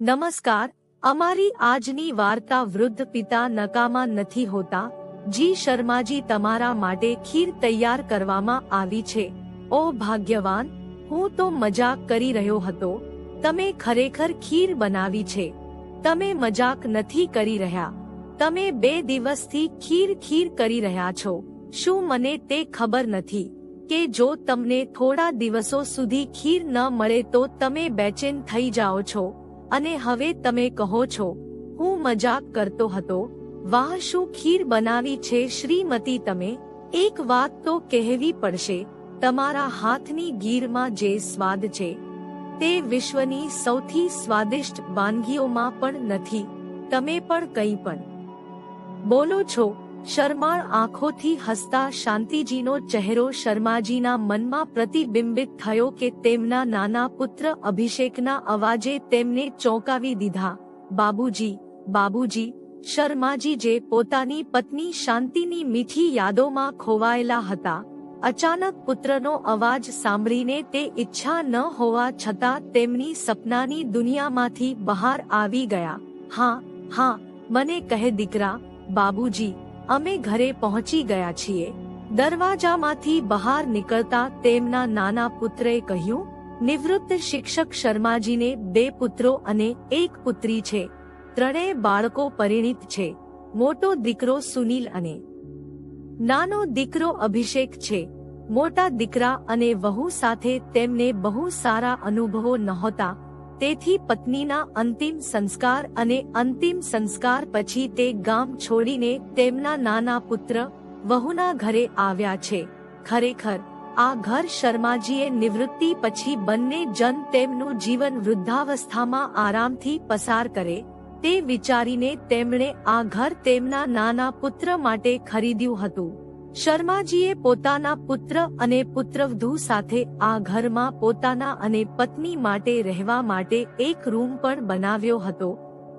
નમસ્કાર, અમારી આજની વાર્તા વૃદ્ધ પિતા નકામા નથી હોતા. જી શર્માજી તમારા માટે ખીર તૈયાર કરવામાં આવી છે. ઓ ભાગ્યવાન, હું તો મજાક કરી રહ્યો હતો. તમે ખરેખર ખીર બનાવી છે. તમે મજાક નથી કરી રહ્યા. તમે બે દિવસથી ખીર ખીર કરી રહ્યા છો. શું મને તે ખબર નથી? કે જો તમને થોડા દિવસો સુધી ખીર ન મળે તો તમે બેચેન થઈ જાઓ છો. અને હવે તમે કહો છો, હું મજાક કરતો હતો, વાહ, શું ખીર બનાવી છે શ્રીમતી તમે? એક વાત તો કહેવી પડશે, તમારા હાથની ગીરમાં જે સ્વાદ છે, તે વિશ્વની સૌથી સ્વાદિષ્ટ વાનગીઓમાં પણ નથી, તમે પણ કંઈ પણ. બોલો છો શર્માળ આંખોથી હસતા શાંતિજીનો ચહેરો શર્માજીના મનમાં પ્રતિબિંબિત થયો કે તેમના નાના પુત્ર અભિષેકના અવાજે તેમને ચોંકાવી દીધા. બાબુજી બાબુજી, શર્માજી જે પોતાની પત્ની શાંતિની મીઠી યાદોમાં ખોવાયેલા હતા, અચાનક પુત્રનો અવાજ સાંભળીને તે ઈચ્છા ન હોવા છતાં તેમની સપનાની દુનિયામાંથી બહાર આવી ગયા. હા હા, મને કહે દીકરા, બાબુજી અમે ઘરે પહોંચી ગયા છીએ. દરવાજામાંથી બહાર નીકળતા તેમના નાના પુત્રે કહ્યું, નિવૃત્ત શિક્ષક શર્માજીને બે પુત્રો અને એક પુત્રી છે. ત્રણેય બાળકો પરિણીત છે. મોટો દીકરો સુનીલ અને નાનો દીકરો અભિષેક છે. મોટા દીકરા અને વહુ સાથે તેમને બહુ સારા અનુભવો નહોતા. તેથી પત્નીના અંતિમ સંસ્કાર અને અંતિમ સંસ્કાર પછી તે ગામ છોડીને તેમના નાના પુત્ર, વહુના ઘરે આવ્યા છે. ખરેખર, આ ઘર શર્માજીએ નિવૃત્તિ પછી બંને જન તેમનું જીવન વૃદ્ધાવસ્થામાં આરામથી પસાર કરે, તે વિચારીને તેમણે આ ઘર તેમના નાના પુત્ર માટે ખરીદ્યું હતું. શર્માજીએ પોતાના પુત્ર અને પુત્રવધુ સાથે આ ઘરમાં પોતાના અને પત્ની માટે રહેવા માટે એક રૂમ પણ બનાવ્યો હતો,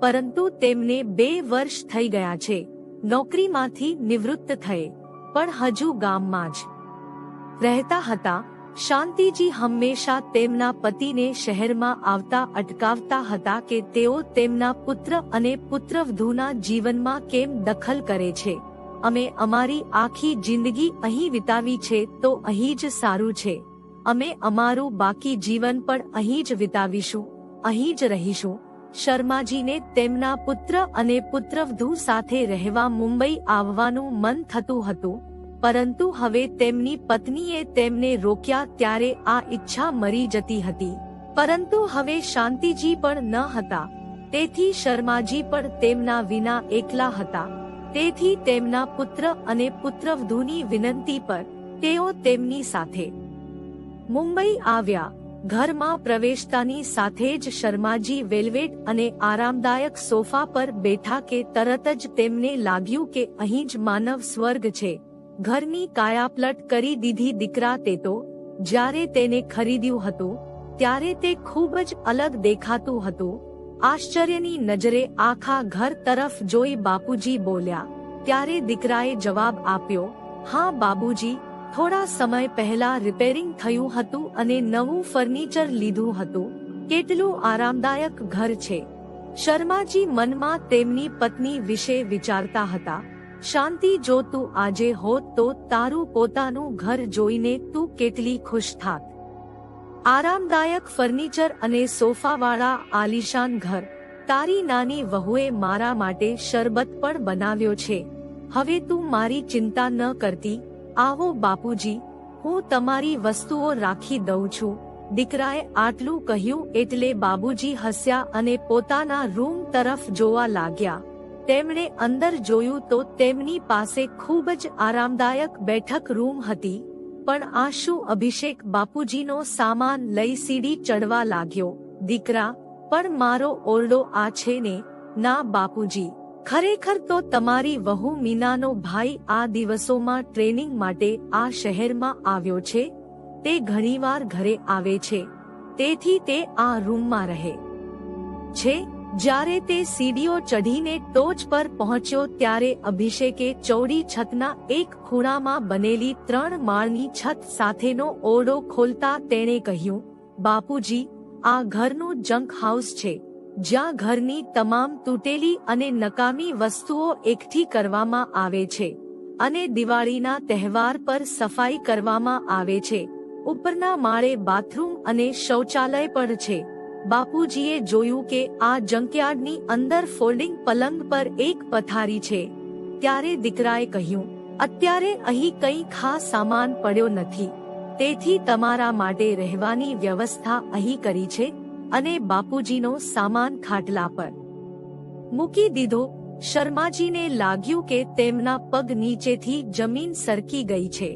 પરંતુ તેમને બે વર્ષ થઈ ગયા છે, નોકરીમાંથી નિવૃત્ત થયે, પણ હજુ ગામમાં જ રહેતા હતા. શાંતિજી હંમેશા તેમના પતિને શહેરમાં આવતા અટકાવતા હતા કે તેઓ તેમના પુત્ર અને પુત્રવધુના જીવનમાં કેમ દખલ કરે છે. અમે અમારી આખી જિંદગી અહીં વિતાવી છે, તો અહીં જ સારું છે. અમે અમારું બાકી જીવન પણ અહીં જ વિતાવીશું, અહીં જ રહીશું. શર્માજીને તેમના પુત્ર અને પુત્રવધુ સાથે રહેવા મુંબઈ આવવાનું મન થતું હતું, પરંતુ હવે તેમની પત્નીએ તેમને રોક્યા ત્યારે આ ઈચ્છા મરી જતી હતી. પરંતુ હવે શાંતિજી પણ ન હતા, તેથી શર્માજી પણ તેમના વિના એકલા હતા. તેથી તેમના પુત્ર અને પુત્રવધૂની વિનંતી પર તેઓ તેમની સાથે. મુંબઈ આવ્યા. ઘરમાં પ્રવેશતાની સાથે જ શર્માજી વેલ્વેટ અને આરામદાયક સોફા પર બેઠા કે તરત જ તેમને લાગ્યું કે અહીં જ માનવ સ્વર્ગ છે. ઘરની કાયાપલટ કરી દીધી દીકરા તે તો, જ્યારે તેને ખરીદ્યું હતું, ત્યારે તે ખૂબ જ અલગ દેખાતું હતું. આશ્ચર્યની નજરે આખા ઘર તરફ જોઈ બાપુજી બોલ્યા, ત્યારે દીકરાએ જવાબ આપ્યો, હા બાબુજી થોડા સમય પહેલા રિપેરિંગ થયું હતું અને નવું ફર્નિચર લીધું હતું. કેટલું આરામદાયક ઘર છે. શર્માજી મનમાં તેમની પત્ની વિશે વિચારતા હતા, શાંતિ જો તું આજે હોત તો તારું પોતાનું ઘર જોઈને તું કેટલી ખુશ થાત. આરામદાયક ફર્નિચર અને સોફાવાળા આલિશાન ઘર. તારી નાની વહુએ મારા માટે શરબત પણ બનાવ્યો છે. હવે તું મારી ચિંતા ન કરતી. આવો બાપુજી, હું તમારી વસ્તુઓ રાખી દઉં છું. દીકરાએ આટલું કહ્યું એટલે બાબુજી હસ્યા અને પોતાના રૂમ તરફ જોવા લાગ્યા. તેમણે અંદર જોયું તો તેમની પાસે ખૂબ જ આરામદાયક બેઠક રૂમ હતી. પણ આ શું અભિષેક બાપુજીનો સામાન લઈ સીડી ચડવા લાગ્યો. દીકરા, પણ મારો ઓરડો આ છે ને? ના બાપુજી. ખરેખર તો તમારી વહુ મીનાનો ભાઈ આ દિવસોમાં ટ્રેનિંગ માટે આ શહેરમાં આવ્યો છે? તે ઘણીવાર ઘરે આવે છે. તેથી તે આ રૂમમાં રહે. છે? જ્યારે તે સીડીઓ ચઢીને ટોચ પર પહોંચ્યો ત્યારે અભિષેકે ચૌડી છતના એક ખૂણામાં બનેલી ત્રણ માળની છત સાથેનો ઓરડો ખોલતા તેણે કહ્યું, બાપુજી, આ ઘરનું જંક હાઉસ છે. જ્યાં ઘરની તમામ તૂટેલી અને નકામી વસ્તુઓ એકઠી કરવામાં આવે છે અને દિવાળીના તહેવાર પર સફાઈ કરવામાં આવે છે. ઉપરના માળે બાથરૂમ અને શૌચાલય પણ છે. બાપુજીએ જોયું કે આ જંકયાર્ડની અંદર ફોલ્ડિંગ પલંગ પર એક પથારી છે. ત્યારે દીકરાએ કહ્યું, અત્યારે અહીં કંઈ ખાસ સામાન પડ્યો નથી. તેથી તમારા માટે રહેવાની વ્યવસ્થા અહીં કરી છે અને બાપુજીનો સામાન ખાટલા પર. મૂકી દીધો. શર્માજીને લાગ્યું કે તેમના પગ નીચેથી જમીન સરકી ગઈ છે.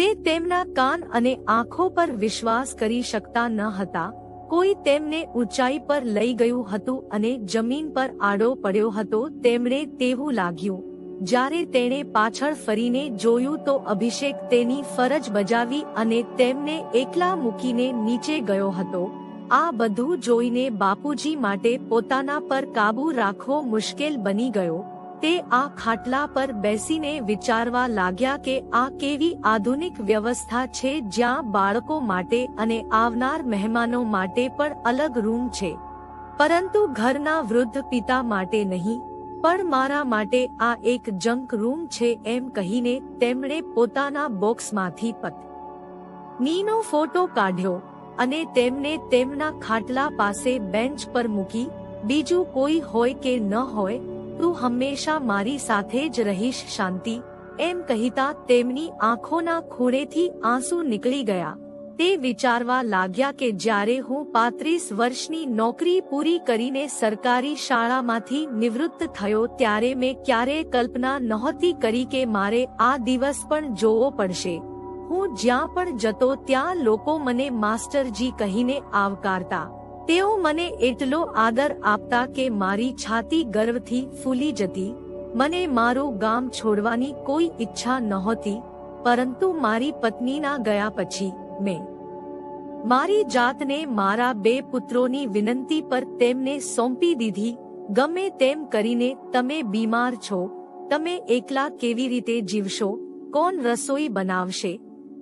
તે તેમના કાન અને આંખો પર વિશ્વાસ કરી શકતા ન હતા. કોઈ તેમને ઊંચાઈ પર લઈ ગયું હતું અને જમીન પર આડો પડ્યો હતો, તેમણે તેવું લાગ્યું. જ્યારે તેણે પાછળ ફરીને જોયું તો અભિષેક તેની ફરજ બજાવી અને તેમને એકલા મૂકીને નીચે ગયો હતો. આ બધું જોઈને બાપુજી માટે પોતાના પર કાબુ રાખવો મુશ્કેલ બની ગયો. તે આ ખાટલા પર બેસીને વિચારવા લાગ્યા કે આ કેવી આધુનિક વ્યવસ્થા છે જ્યાં બાળકો માટે અને આવનાર મહેમાનો માટે પણ અલગ રૂમ છે. પરંતુ ઘરના વૃદ્ધ પિતા માટે નહીં, પણ મારા માટે આ એક જંક રૂમ છે એમ કહીને તેમણે પોતાના બોક્સમાંથી પત નીનો ફોટો કાઢ્યો અને તેમને તેમના ખાટલા પાસે બેન્ચ પર મૂકી, બીજું કોઈ હોય કે ન હોય તું હંમેશા મારી સાથે જ રહીશ, શાંતિ. એમ કહીતા તેમની આંખોના ખૂણેથી આંસુ નીકળી ગયા. તે વિચારવા લાગ્યા કે જ્યારે હું પાંત્રીસ વર્ષની નોકરી પૂરી કરીને સરકારી શાળામાંથી નિવૃત્ત થયો ત્યારે મેં ક્યારેય કલ્પના નહોતી કરી કે મારે આ દિવસ પણ જોવો પડશે. હું જ્યાં પણ જતો ત્યાં લોકો મને માસ્ટરજી કહીને આવકારતા. તેઓ મને એટલો આદર આપતા કે મારી છાતી ગર્વથી ફૂલી જતી. મને મારું ગામ છોડવાની કોઈ ઈચ્છા નહોતી, પરંતુ મારી પત્નીના ગયા પછી મેં મારી જાતને મારા બે પુત્રોની વિનંતી પર તેમને સોંપી દીધી. ગમે તેમ કરીને તમે બીમાર છો, તમે એકલા કેવી રીતે જીવશો, કોણ રસોઈ બનાવશે?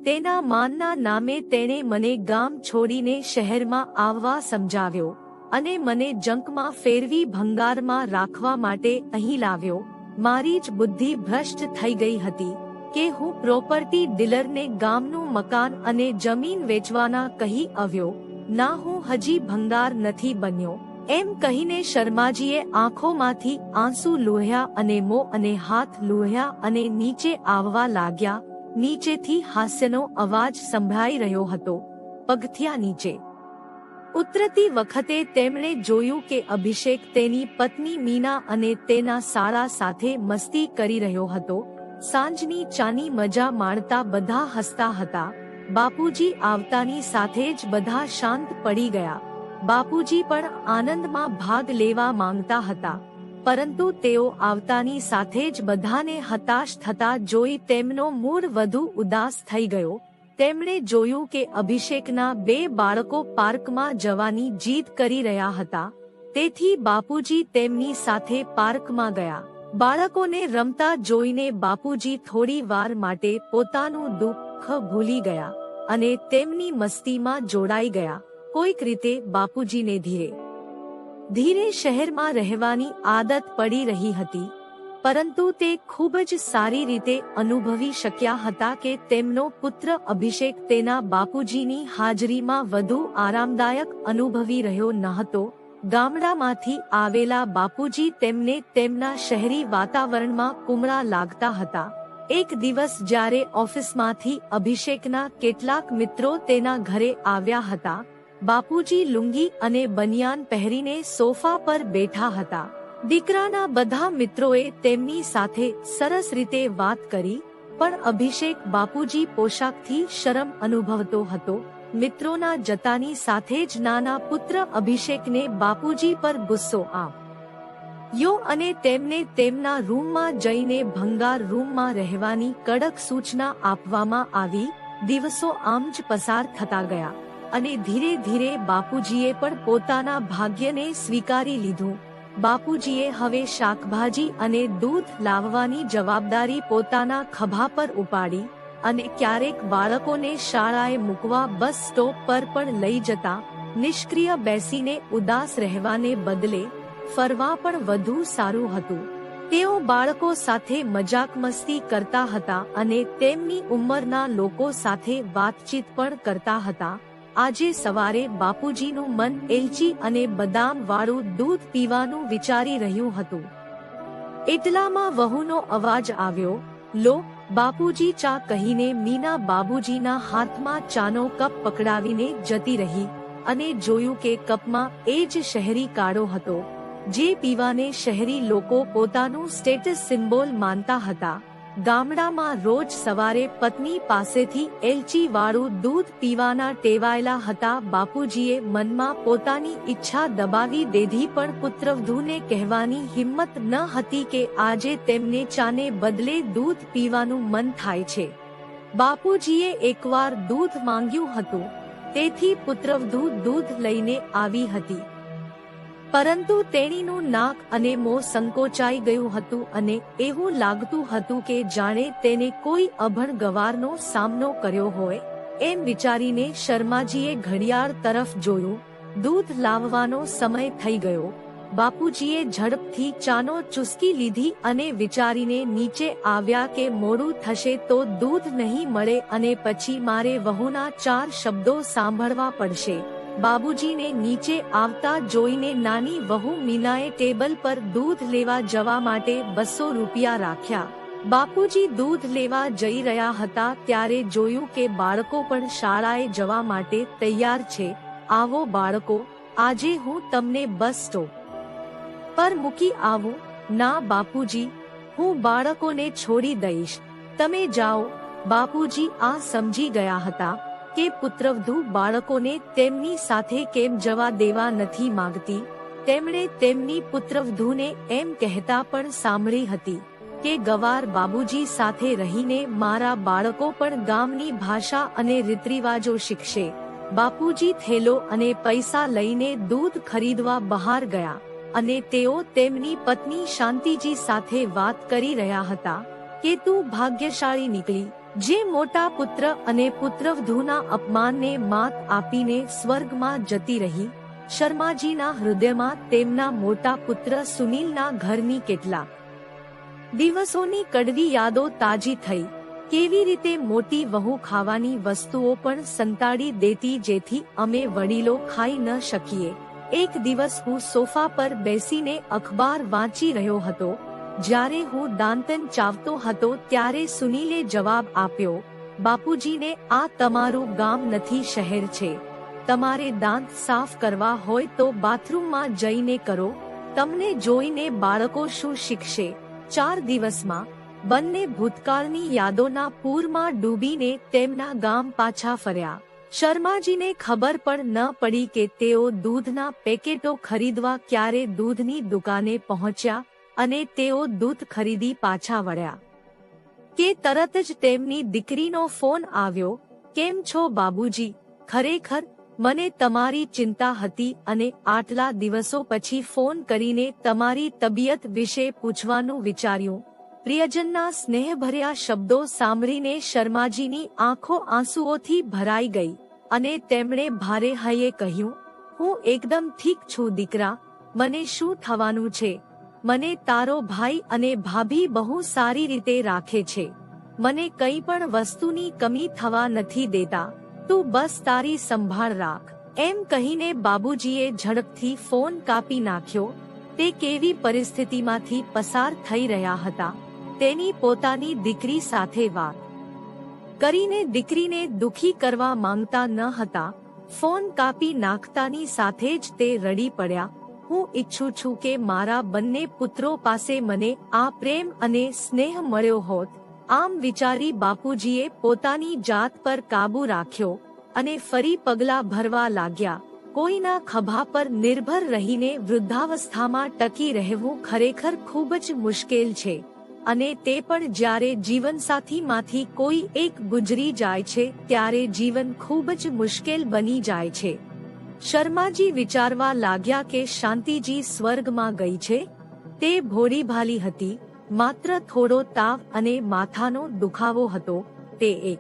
તેના માનના નામે તેણે મને ગામ છોડીને શહેરમાં આવવા સમજાવ્યો અને મને જંકમાં ફેરવી ભંગારમાં રાખવા માટે અહીં લાવ્યો. મારી જ બુદ્ધિ ભ્રષ્ટ થઈ ગઈ હતી કે હું પ્રોપર્ટી ડીલરને ગામનું મકાન અને જમીન વેચવાના કહી આવ્યો. ના, હું હજી ભંગાર નથી બન્યો. એમ કહીને શર્માજીએ આંખોમાંથી આંસુ લોહ્યા અને મો અને હાથ લોહ્યા અને નીચે આવવા લાગ્યા. નીચેથી હાસ્યનો અવાજ સંભળાઈ રહ્યો હતો, પગથિયા નીચે. ઉતરતી વખતે તેમણે જોયું કે અભિષેક તેની પત્ની મીના અને તેના સાળા સાથે મસ્તી કરી રહ્યો હતો, સાંજની ચાની મજા માણતા બધા હસતા હતા, બાપુજી આવતાની સાથે જ બધા શાંત પડી ગયા, બાપુજી પણ આનંદમાં ભાગ લેવા માંગતા હતા. પરંતુ તેઓ આવતાની સાથે જ બધાને હતાશ થતા જોઈ તેમનો મૂળ વધુ ઉદાસ થઈ ગયો. તેમણે જોયું કે અભિષેકના બે બાળકો પાર્કમાં જવાની જીદ કરી રહ્યા હતા. તેથી બાપુજી તેમની સાથે પાર્કમાં ગયા. બાળકોને રમતા જોઈને બાપુજી થોડી વાર માટે પોતાનું દુઃખ ભૂલી ગયા અને તેમની મસ્તીમાં જોડાઈ ગયા. કોઈક રીતે બાપુજીને ધીરે ધીરે શહેરમાં રહેવાની આદત પડી રહી હતી, પરંતુ તે ખૂબ જ સારી રીતે અનુભવી શક્યા હતા કે તેમનો પુત્ર અભિષેક તેના બાપુજીની હાજરીમાં વધુ આરામદાયક અનુભવી રહ્યો ન હતો ગામડામાંથી આવેલા બાપુજી તેમને તેમના શહેરી વાતાવરણમાં કુમળા લાગતા હતા. એક દિવસ જ્યારે ઓફિસમાંથી અભિષેકના કેટલાક મિત્રો તેના ઘરે આવ્યા હતા બાપુજી લુંગી અને બનિયાન પહેરીને સોફા પર બેઠા હતા. દીકરાના બધા મિત્રોએ તેમની સાથે સરસ રીતે વાત કરી, પણ અભિષેક બાપુજી પોશાકથી શરમ અનુભવતો હતો. મિત્રોના જતાની સાથે જ નાના પુત્ર અભિષેકને બાપુજી પર ગુસ્સો આ યો અને તેમને તેમના રૂમમાં જઈને ભંગાર રૂમમાં રહેવાની કડક સૂચના આપવામાં આવી, દિવસો આમ જ પસાર થતા ગયા. અને ધીરે ધીરે બાપુજીએ પણ પોતાના ભાગ્યને સ્વીકારી લીધું. બાપુજીએ હવે શાકભાજી અને દૂધ લાવવાની જવાબદારી પોતાના ખભા પર ઉપાડી અને ક્યારેક બાળકોને શાળાએ મૂકવા બસ સ્ટોપ પર પણ લઈ જતા, નિષ્ક્રિય બેસીને ઉદાસ રહેવાને બદલે ફરવા પણ વધુ સારું હતું. તેઓ બાળકો સાથે મજાક મસ્તી કરતા હતા અને તેમની ઉંમરના લોકો સાથે વાતચીત પણ કરતા હતા. આજે સવારે બાપુજીનું મન એલચી અને બદામ વાળું દૂધ પીવાનું વિચારી રહ્યું હતું. એટલામાં વહુનો અવાજ આવ્યો, લો, બાપુજી ચા કહીને મીના બાબુજીના હાથમાં ચાનો કપ પકડાવીને જતી રહી અને જોયું કે કપમાં એ જ શહેરી કાળો હતો, જે પીવાને શહેરી લોકો પોતાનું સ્ટેટસ સિમ્બોલ માનતા હતા. ગામડામાં રોજ સવારે પત્ની પાસેથી એલચી વાળું દૂધ પીવાના ટેવાયેલા હતા. બાપુજીએ મનમાં પોતાની ઈચ્છા દબાવી દીધી પણ પુત્રવધૂને કહેવાની હિંમત ન હતી કે આજે તેમને ચાને બદલે દૂધ પીવાનું મન થાય છે. બાપુજીએ એકવાર દૂધ માંગ્યું હતું. તેથી પુત્રવધૂ દૂધ લઈને આવી હતી. પરંતુ તેણીનું નાક અને મો સંકોચાઈ ગયું હતું અને એવું લાગતું હતું કે જાણે તેને કોઈ અભણ ગવારનો સામનો કર્યો હોય, એમ વિચારીને શર્માજીએ ઘડિયાળ તરફ જોયું. દૂધ લાવવાનો સમય થઈ ગયો. બાપુજીએ ઝડપથી ચાનો ચુસ્કી લીધી અને વિચારીને નીચે આવ્યા કે મોડું થશે તો દૂધ નહીં મળે અને પછી મારે વહુના ચાર શબ્દો સાંભળવા પડશે. બાબુજીને નીચે આવતા જોઈને નાની વહુ મીનાએ ટેબલ પર દૂધ લેવા જવા માટે બસો રૂપિયા રાખ્યા. બાપુજી દૂધ લેવા જઈ રહ્યા હતા ત્યારે જોયું કે બાળકો પણ શાળાએ જવા માટે તૈયાર છે. આવો બાળકો, આજે હું તમને બસ સ્ટોપ પર મૂકી આવું. ના બાપુજી, હું બાળકોને છોડી દઈશ. તમે જાઓ. બાપુજી આ સમજી ગયા હતા. કે પુત્રવધુ બાળકોને તેમની સાથે કેમ જવા દેવા નથી માંગતી? તેમણે તેમની પુત્રવધુને એમ કહેતા પણ સાંભળી હતી કે ગવાર બાબુજી સાથે રહીને મારા બાળકો પણ ગામની ભાષા અને રીતરિવાજો શીખશે. બાપુજી થેલો અને પૈસા લઈને દૂધ ખરીદવા બહાર ગયા અને તેઓ તેમની પત્ની શાંતિજી સાથે વાત કરી રહ્યા હતા કે તું ભાગ્યશાળી નીકળી. જે મોટા પુત્ર અને પુત્રવધૂના અપમાનને માત આપીને સ્વર્ગમાં જતી રહી, શર્માજીના હૃદયમાં તેમના મોટા પુત્ર સુનિલના ઘરની કેટલાક દિવસોની કડવી યાદો તાજી થઈ, કેવી રીતે મોટી વહુ ખાવાની વસ્તુઓ પણ સંતાડી દેતી જેથી અમે વડીલો ખાઈ ન શકીએ. એક દિવસ હું સોફા પર બેસીને અખબાર વાંચી રહ્યો હતો જ્યારે હું દાંતન ચાવતો હતો ત્યારે સુનીલે જવાબ આપ્યો, બાપુજીને આ તમારું ગામ નથી શહેર છે. તમારે દાંત સાફ કરવા હોય તો બાથરૂમમાં જઈને કરો. તમને જોઈને બાળકો શું શીખશે? ચાર દિવસમાં બંને ભૂતકાળની યાદોના પૂરમાં ડૂબીને તેમના ગામ પાછા ફર્યા. શર્માજીને ખબર પણ ન પડી કે તેઓ દૂધના પેકેટો ખરીદવા ક્યારે દૂધની દુકાને પહોંચ્યા અને તેઓ દૂધ ખરીદી પાછા વળ્યા. કે તરત જ તેમની દીકરીનો ફોન આવ્યો, કેમ છો બાબુજી? ખરેખર, મને તમારી ચિંતા હતી અને આટલા દિવસો પછી ફોન કરીને તમારી તબિયત વિશે પૂછવાનું વિચાર્યું. પ્રિયજનના સ્નેહભર્યા શબ્દો સાંભળીને શર્માજીની આંખો આંસુઓથી ભરાઈ ગઈ અને તેમણે ભારે હૈયે કહ્યું, હું એકદમ ઠીક છું દીકરા, મને શું થવાનું છે? મને તારો ભાઈ અને ભાભી બહુ સારી રીતે રાખે છે. મને કઈ પણ વસ્તુની કમી થવા નથી દેતા. તું બસ તારી સંભાળ રાખ. એમ કહીને બાબુજીએ ઝડપથી ફોન કાપી નાખ્યો. તે કેવી પરિસ્થિતિમાંથી પસાર થઈ રહ્યા હતા. તેની પોતાની દીકરી સાથે વાત કરીને દીકરીને દુખી કરવા માંગતા ન હતા. ફોન કાપી નાખતાની સાથે જ તે રડી પડ્યા. હું ઈચ્છું છું કે મારા બંને પુત્રો પાસે મને આ પ્રેમ અને સ્નેહ મળ્યો હોત. આમ વિચારી બાપુજીએ પોતાની જાત પર કાબુ રાખ્યો અને ફરી પગલા ભરવા લાગ્યા. કોઈના ખભા પર નિર્ભર રહીને વૃદ્ધાવસ્થામાં ટકી રહેવું ખરેખર ખૂબ જ મુશ્કેલ છે. અને તે પણ જ્યારે જીવનસાથીમાંથી કોઈ એક ગુજરી જાય છે, ત્યારે જીવન ખૂબ જ મુશ્કેલ બની જાય છે. શર્માજી વિચારવા લાગ્યા કે શાંતિજી સ્વર્ગમાં ગઈ છે. તે ભોળી ભાલી હતી, માત્ર થોડો તાવ અને માથાનો દુખાવો હતો, તે એક.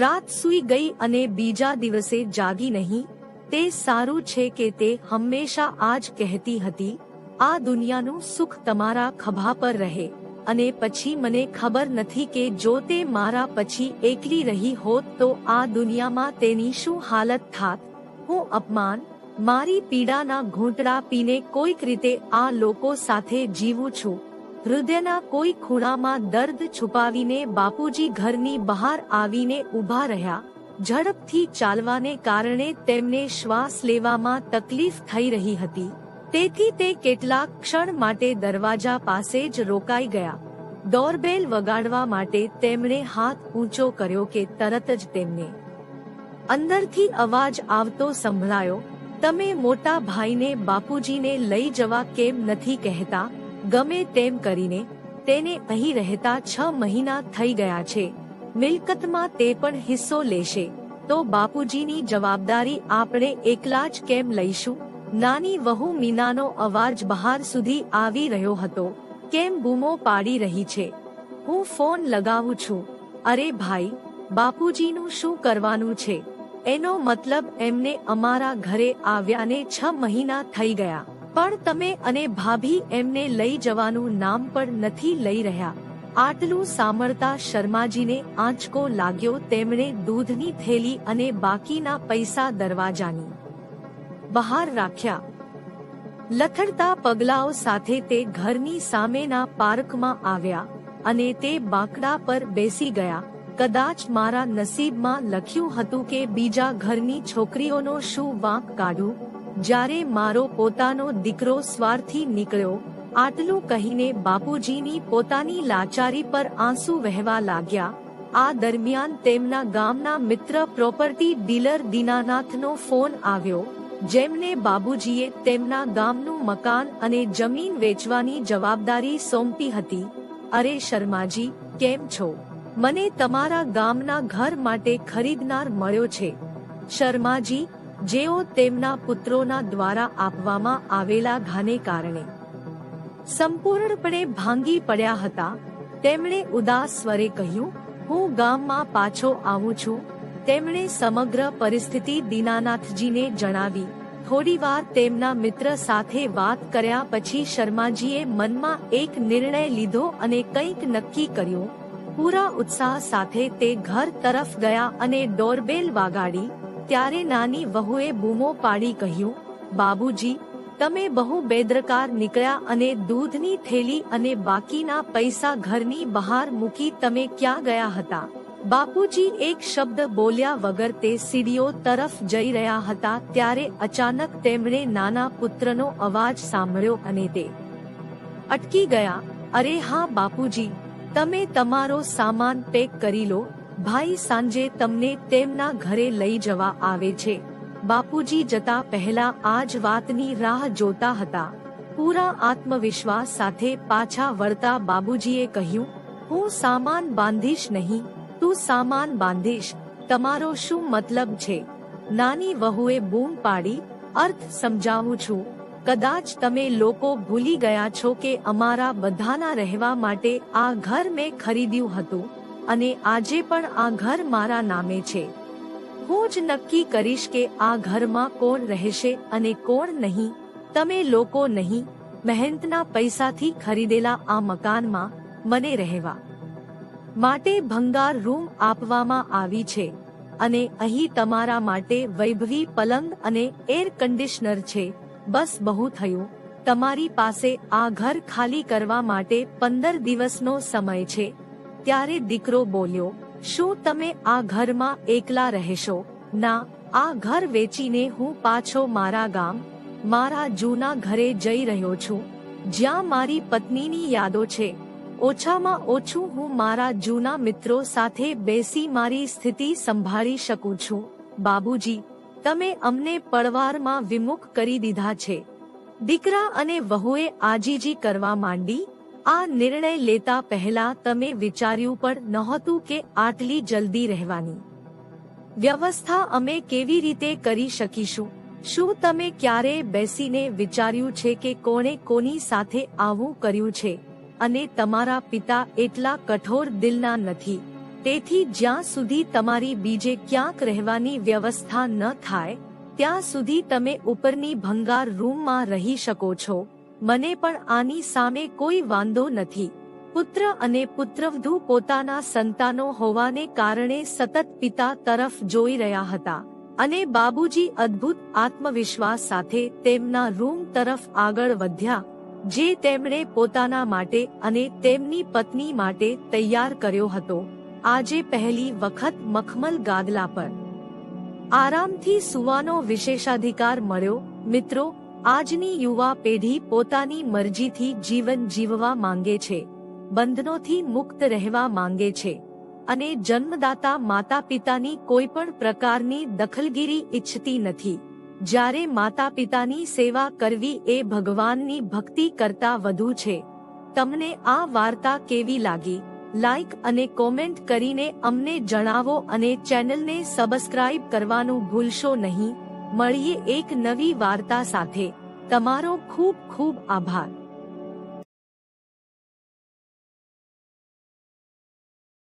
રાત સૂઈ ગઈ અને બીજા દિવસે જાગી નહીં, તે સારું છે કે તે હંમેશા આ જ કહેતી હતી, આ દુનિયાનું સુખ તમારા ખભા પર રહે, અને પછી મને ખબર નથી કે જો તે મારા પછી એકલી રહી હોત તો આ દુનિયામાં તેની શું હાલત થાત. હું અપમાન, મારી પીડાના ઘૂંટડા પીને કોઈક રીતે આ લોકો સાથે જીવું છું. હૃદયના કોઈ ખૂણામાં દર્દ છુપાવીને બાપુજી ઘરની બહાર આવીને ઊભા રહ્યા. ઝડપથી ચાલવાને કારણે તેમને શ્વાસ લેવામાં તકલીફ થઈ રહી હતી. તેથી તે કેટલાક ક્ષણ માટે દરવાજા પાસે જ રોકાઈ ગયા. ડોરબેલ વગાડવા માટે તેમણે હાથ ઊંચો કર્યો કે તરત જ તેમને અંદરથી અવાજ આવતો સંભળાયો, તમે મોટા ભાઈને બાપુજીને લઈ જવા કેમ નથી કહેતા? ગમે તેમ કરીને, તેને અહીં રહેતા છ મહિના થઈ ગયા છે. મિલકતમાં તે પણ હિસ્સો લેશે. તો બાપુજીની જવાબદારી આપણે એકલા જ કેમ લઈશું? નાની વહુ મીનાનો અવાજ બહાર સુધી આવી રહ્યો હતો. કેમ બૂમો પાડી રહી છે? હું ફોન લગાવું છું. અરે ભાઈ, બાપુજીનું શું કરવાનું છે? એનો મતલબ એમને અમારા ઘરે આવ્યાને છ મહિના થઈ ગયા. પણ તમે અને ભાભી એમને લઈ જવાનું નામ પણ નથી લઈ રહ્યા. આટલું સાંભળતા શર્માજીને આંચકો લાગ્યો તેમણે દૂધની થેલી અને બાકીના પૈસા દરવાજાની બહાર રાખ્યા. લથડતા પગલાઓ સાથે તે ઘરની સામેના પાર્કમાં આવ્યા અને તે બાકડા પર બેસી ગયા. કદાચ મારા નસીબમાં લખ્યું હતું કે બીજા ઘરની છોકરીઓનો શું વાંક કાઢું? જ્યારે મારો પોતાનો દીકરો સ્વાર્થી નીકળ્યો, આટલું કહીને બાપુજીની પોતાની લાચારી પર આંસુ વહેવા લાગ્યા. આ દરમિયાન તેમના ગામના મિત્ર પ્રોપર્ટી ડીલર દીનાનાથનો ફોન આવ્યો, જેમને બાબુજીએ તેમના ગામનું મકાન અને જમીન વેચવાની જવાબદારી સોંપી હતી. અરે શર્માજી, કેમ છો? મને તમારા ગામના ઘર માટે ખરીદનાર મળ્યો છે. શર્માજી, જેઓ તેમના પુત્રોના દ્વારા આપવામાં આવેલા ઘાને કારણે. સંપૂર્ણપણે ભાંગી પડ્યા હતા. તેમણે ઉદાસ સ્વરે કહ્યું, હું ગામમાં પાછો આવું છું. તેમણે સમગ્ર પરિસ્થિતિ દીનાનાથજીને જણાવી. થોડીવાર તેમના મિત્ર સાથે વાત કર્યા પછી શર્માજીએ મનમાં એક નિર્ણય લીધો અને કંઈક નક્કી કર્યું. પૂરા ઉત્સાહ સાથે તે ઘર તરફ ગયા અને ડોરબેલ વાગાડી, ત્યારે નાની વહુએ બૂમો પાડી કહ્યું, બાબુજી, તમે બહુ બેદરકાર નીકળ્યા અને દૂધની થેલી અને બાકીના પૈસા ઘરની બહાર મૂકી તમે ક્યાં ગયા હતા? બાપુજી એક શબ્દ બોલ્યા વગર તે સીડીઓ તરફ જઈ રહ્યા હતા, ત્યારે અચાનક તેમણે નાના પુત્રનો અવાજ સાંભળ્યો અને તે અટકી ગયા, અરે હા બાપુજી તમે તમારો સામાન પેક કરી લો. ભાઈ સાંજે તમને તેમના ઘરે લઈ જવા આવે છે. બાપુજી જતા પહેલા આ જ વાતની રાહ જોતા હતા. પૂરા આત્મવિશ્વાસ સાથે પાછા વળતા બાબુજીએ કહ્યું, હું સામાન બાંધીશ નહીં. તું સામાન બાંધીશ. તમારો શું મતલબ છે? નાની વહુએ બૂમ પાડી, અર્થ સમજાવું છું. કદાચ તમે લોકો ભૂલી ગયા છો કે અમારા બધાના રહેવા માટે આ ઘર મેં ખરીદ્યું હતું અને આજે પણ આ ઘર મારા નામે છે. હું જ નક્કી કરીશ કે આ ઘરમાં કોણ રહેશે અને કોણ નહીં, તમે લોકો નહીં મહેનતના પૈસાથી ખરીદેલા આ મકાનમાં મને રહેવા માટે ભંગાર રૂમ આપવામાં આવી છે અને અહીં તમારા માટે વૈભવી પલંગ અને એર કન્ડિશનર છે. બસ બહુ થયું. તમારી પાસે આ ઘર ખાલી કરવા માટે પંદર દિવસનો સમય છે. ત્યારે દીકરો બોલ્યો, શું તમે આ ઘરમાં એકલા રહેશો? ના, આ ઘર વેચીને હું પાછો મારા ગામ, મારા જૂના ઘરે જઈ રહ્યો છું. જ્યાં મારી પત્નીની યાદો છે. ઓછામાં ઓછું હું મારા જૂના મિત્રો સાથે બેસી મારી સ્થિતિ સંભાળી શકું છું. બાબુજી તમે અમને પડવારમાં વિમુખ કરી દીધા છે. દીકરા અને વહુએ આજીજી કરવા માંડી, આ નિર્ણય લેતા પહેલા તમે વિચાર્યું પણ નહોતું કે આટલી જલ્દી રહેવાની. વ્યવસ્થા અમે કેવી રીતે કરી શકીશું? શું તમે ક્યારે બેસીને વિચાર્યું છે કે કોણે કોની સાથે આવું કર્યું છે? અને તમારા પિતા એટલા કઠોર દિલના નથી. તેથી જ્યાં સુધી તમારી બીજે ક્યાંક રહેવાની વ્યવસ્થા ન થાય, ત્યાં સુધી તમે ઉપરની ભંગાર રૂમમાં રહી શકો છો. મને પણ આની સામે કોઈ વાંધો નથી. પુત્ર અને પુત્રવધુ પોતાના સંતાનો હોવાને કારણે સતત પિતા તરફ જોઈ રહ્યા હતા અને બાબુજી અદ્ભુત આત્મવિશ્વાસ સાથે તેમના રૂમ તરફ આગળ વધ્યા, જે તેમણે પોતાના માટે અને તેમની પત્ની માટે તૈયાર કર્યો હતો. આજે પહેલી વખત મખમલ ગાદલા પર. આરામથી સુવાનો વિશેષાધિકાર મળ્યો. મિત્રો, આજની યુવા પેઢી પોતાની મરજીથી જીવન જીવવા માંગે છે. બંધનોથી મુક્ત રહેવા માંગે છે. અને જન્મદાતા માતા પિતાની કોઈ પણ પ્રકારની દખલગીરી ઈચ્છતી નથી. જ્યારે માતા પિતાની સેવા કરવી એ ભગવાનની ભક્તિ કરતા વધુ છે. તમને આ વાર્તા કેવી લાગી? લાઈક અને કોમેન્ટ કરીને અમને જણાવો અને ચેનલને સબસ્ક્રાઇબ કરવાનું ભૂલશો નહીં. મળીએ એક નવી વાર્તા સાથે. તમારો ખૂબ ખૂબ આભાર.